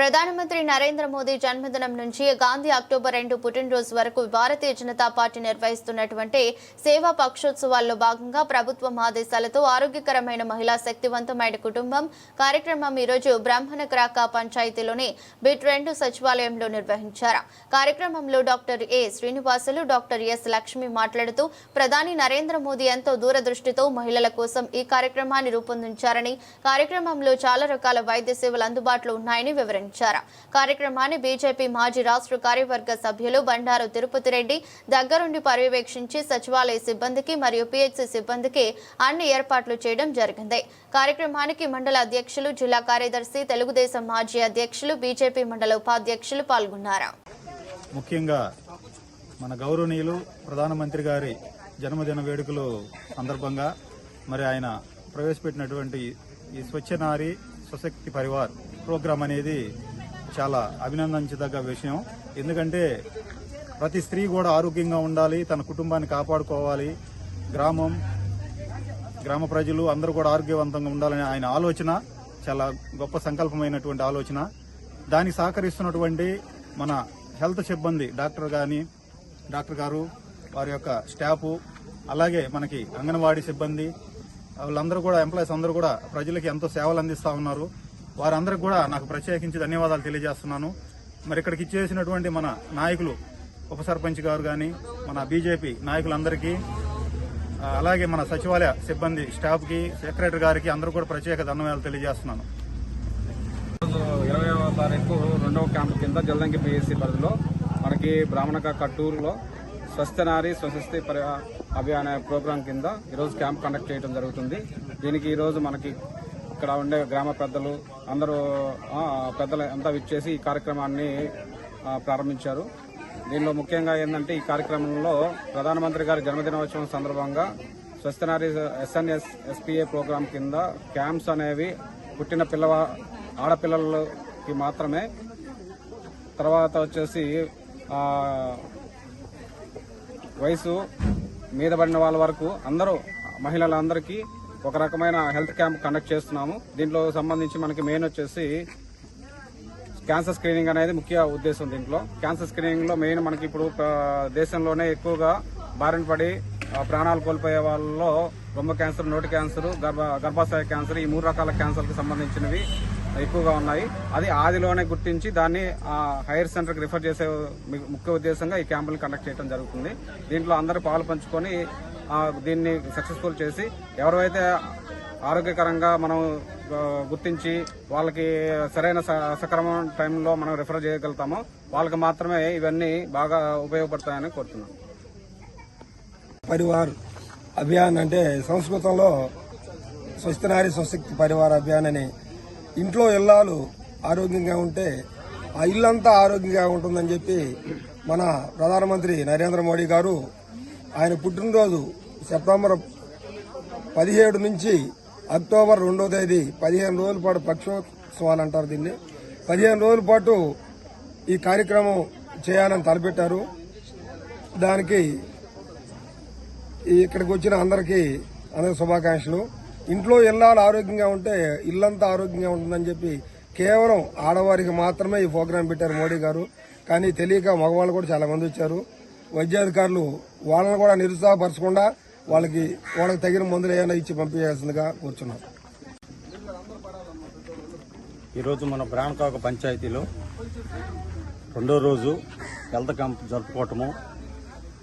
ప్రధానమంత్రి నరేంద్ర మోదీ జన్మదినం నుంచి గాంధీ అక్టోబర్ రెండు పుట్టినరోజు వరకు భారతీయ జనతా పార్టీ నిర్వహిస్తున్నటువంటి సేవా పక్షోత్సవాల్లో భాగంగా ప్రభుత్వం ఆదేశాలతో ఆరోగ్యకరమైన మహిళా శక్తివంతమైన కుటుంబం కార్యక్రమం ఈరోజు బ్రాహ్మణగ్రాక పంచాయతీలోని బిట్ రెండు సచివాలయంలో నిర్వహించారు. కార్యక్రమంలో doctor A Srinivasulu doctor S Lakshmi మాట్లాడుతూ ప్రధాని నరేంద్ర మోదీ ఎంతో దూరదృష్టితో మహిళల కోసం ఈ కార్యక్రమాన్ని రూపొందించారని కార్యక్రమంలో చాలా రకాల వైద్య సేవలు అందుబాటులో ఉన్నాయని వివరించారు. కార్యక్రమాన్ని బీజేపీ మాజీ రాష్ట్ర కార్యవర్గ సభ్యులు బండారు తిరుపతి రెడ్డి దగ్గరుండి పర్యవేక్షించి సచివాలయ సిబ్బందికి మరియు పిహెచ్సి సిబ్బందికి అన్ని ఏర్పాట్లు చేయడం జరిగింది. కార్యక్రమానికి మండల అధ్యక్షులు జిల్లా కార్యదర్శి తెలుగుదేశం మాజీ అధ్యక్షులు బీజేపీ మండల ఉపాధ్యక్షులు పాల్గొన్నారు. ముఖ్యంగా మన గౌరవనీయులు ప్రధానమంత్రి గారి జన్మదిన వేడుకలు సందర్భంగా మరి ఆయన ప్రవేశపెట్టినటువంటి ఈ స్వచ్ఛనారి స్వశక్తి పరివార్ ప్రోగ్రాం అనేది చాలా అభినందించదగ్గ విషయం. ఎందుకంటే ప్రతి స్త్రీ కూడా ఆరోగ్యంగా ఉండాలి తన కుటుంబాన్ని కాపాడుకోవాలి. గ్రామం గ్రామ ప్రజలు అందరూ కూడా ఆరోగ్యవంతంగా ఉండాలని ఆయన ఆలోచన చాలా గొప్ప సంకల్పమైనటువంటి ఆలోచన. దానికి సహకరిస్తున్నటువంటి మన హెల్త్ సిబ్బంది డాక్టర్ కానీ డాక్టర్ గారు వారి యొక్క స్టాఫ్ అలాగే మనకి అంగన్వాడీ సిబ్బంది వాళ్ళందరూ కూడా ఎంప్లాయీస్ అందరూ కూడా ప్రజలకి ఎంతో సేవలు అందిస్తూ ఉన్నారు. వారందరికి కూడా నాకు ప్రత్యేకించి ధన్యవాదాలు తెలియజేస్తున్నాను. మరి ఇక్కడికి ఇచ్చేసినటువంటి మన నాయకులు ఉప సర్పంచ్ గారు కానీ మన బీజేపీ నాయకులందరికీ అలాగే మన సచివాలయ సిబ్బంది స్టాఫ్కి సెక్రటరీ గారికి అందరూ కూడా ప్రత్యేక ధన్యవాదాలు తెలియజేస్తున్నాను. ఇరవైవ తారీఖు రెండవ క్యాంపు కింద జల్దంకి పిఎస్సి పరిధిలో మనకి బ్రాహ్మణక కట్టూరులో స్వస్థ నారి స్వశస్తి పరి ప్రోగ్రాం కింద ఈరోజు క్యాంప్ కండక్ట్ చేయడం జరుగుతుంది. దీనికి ఈరోజు మనకి ఇక్కడ ఉండే గ్రామ పెద్దలు అందరూ పెద్దలు అంతా విచ్చేసి ఈ కార్యక్రమాన్ని ప్రారంభించారు. దీనిలో ముఖ్యంగా ఏంటంటే ఈ కార్యక్రమంలో ప్రధానమంత్రి గారి జన్మదినోత్సవం సందర్భంగా స్వస్థనారి ఎస్ఎన్ఎస్ ఎస్పీఏ ప్రోగ్రాం కింద క్యాంప్స్ అనేవి పుట్టిన పిల్లవ ఆడపిల్లలకి మాత్రమే. తర్వాత వచ్చేసి వయసు మీద పడిన వాళ్ళ వరకు అందరూ మహిళలందరికీ ఒక రకమైన హెల్త్ క్యాంప్ కండక్ట్ చేస్తున్నాము. దీంట్లో సంబంధించి మనకి మెయిన్ వచ్చేసి క్యాన్సర్ స్క్రీనింగ్ అనేది ముఖ్య ఉద్దేశం దీంట్లో. క్యాన్సర్ స్క్రీనింగ్లో మెయిన్ మనకి ఇప్పుడు దేశంలోనే ఎక్కువగా బారిన పడి ప్రాణాలు కోల్పోయే వాళ్ళలో రొమ్మ క్యాన్సర్ నోటి క్యాన్సర్ గర్భ గర్భాశయ క్యాన్సర్ ఈ మూడు రకాల క్యాన్సర్కి సంబంధించినవి ఎక్కువగా ఉన్నాయి. అది ఆదిలోనే గుర్తించి దాన్ని హైయర్ సెంటర్కి రిఫర్ చేసే ముఖ్య ఉద్దేశంగా ఈ క్యాంపులు కండక్ట్ చేయడం జరుగుతుంది. దీంట్లో అందరూ పాలు పంచుకొని దీన్ని సక్సెస్ఫుల్ చేసి ఎవరైతే ఆరోగ్యకరంగా మనం గుర్తించి వాళ్ళకి సరైన సక్రమ సక్రమం టైంలో మనం రిఫర్ చేయగలుగుతామో వాళ్ళకి మాత్రమే ఇవన్నీ బాగా ఉపయోగపడతాయని కోరుతున్నాను. పరివార్ అభియాన్ అంటే సంస్కృతంలో స్వస్థనారి స్వశక్తి పరివార అభియాన్ అని. ఇంట్లో ఇల్లాలు ఆరోగ్యంగా ఉంటే ఆ ఇల్లంతా ఆరోగ్యంగా ఉంటుందని చెప్పి మన ప్రధానమంత్రి నరేంద్ర మోడీ గారు ఆయన పుట్టినరోజు సెప్టెంబర్ పదిహేడు నుంచి అక్టోబర్ రెండో తేదీ పదిహేను రోజుల పాటు పక్షోత్సవాలు అంటారు దీన్ని. పదిహేను రోజుల పాటు ఈ కార్యక్రమం చేయాలని తలపెట్టారు. దానికి ఇక్కడికి వచ్చిన అందరికీ అందరి శుభాకాంక్షలు. ఇంట్లో ఇల్లాలు ఆరోగ్యంగా ఉంటే ఇల్లంతా ఆరోగ్యంగా ఉంటుందని చెప్పి కేవలం ఆడవారికి మాత్రమే ఈ ప్రోగ్రాం పెట్టారు మోడీ గారు. కానీ తెలియక మగవాళ్ళు కూడా చాలా మంది వచ్చారు. వైద్యాధికారులు వాళ్ళని కూడా నిరుత్సాహపరచకుండా వాళ్ళకి వాళ్ళకి తగిన మందులు ఏమైనా ఇచ్చి పంపించాల్సిందిగా కూర్చున్నారు ఈరోజు మన బ్రాణకాక పంచాయతీలో రెండో రోజు హెల్త్ క్యాంప్ జరుపుకోవటము.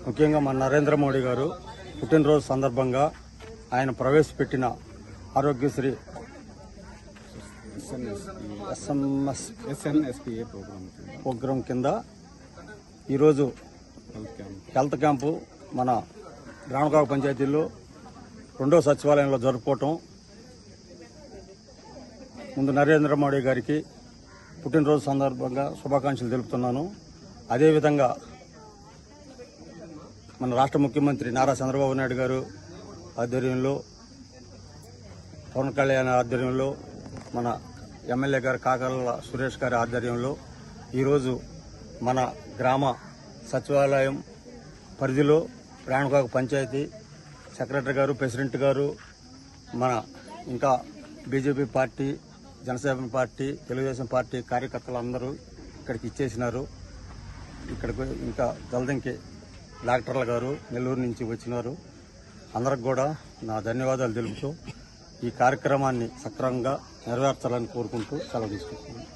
ముఖ్యంగా మన నరేంద్ర మోడీ గారు పుట్టినరోజు సందర్భంగా ఆయన ప్రవేశపెట్టిన Aarogyasri SMS SNSPA programme. Programme కింద ఈరోజు హెల్త్ క్యాంపు మన బ్రాణకాక పంచాయతీలో రెండో సచివాలయంలో జరుపుకోవటం. ముందు నరేంద్ర మోడీ గారికి పుట్టినరోజు సందర్భంగా శుభాకాంక్షలు తెలుపుతున్నాను. అదేవిధంగా మన రాష్ట్ర ముఖ్యమంత్రి నారా చంద్రబాబు నాయుడు గారు ఆధ్వర్యంలో పవన్ కళ్యాణ్ ఆధ్వర్యంలో మన ఎమ్మెల్యే గారు కాకర్ల సురేష్ గారి ఆధ్వర్యంలో ఈరోజు మన గ్రామ సచివాలయం పరిధిలో ప్రాణకాకు పంచాయతీ సెక్రటరీ గారు ప్రెసిడెంట్ గారు మన ఇంకా BJP party Janasena party Telugu Desam party కార్యకర్తలు అందరూ ఇక్కడికి ఇచ్చేసినారు. ఇక్కడికి ఇంకా జలదంకి డాక్టర్ల గారు నెల్లూరు నుంచి వచ్చినారు. అందరికి కూడా నా ధన్యవాదాలు తెలుపుతూ ఈ కార్యక్రమాన్ని సక్రమంగా నెరవేర్చాలని కోరుకుంటూ సెలవు తీసుకుంటున్నాను.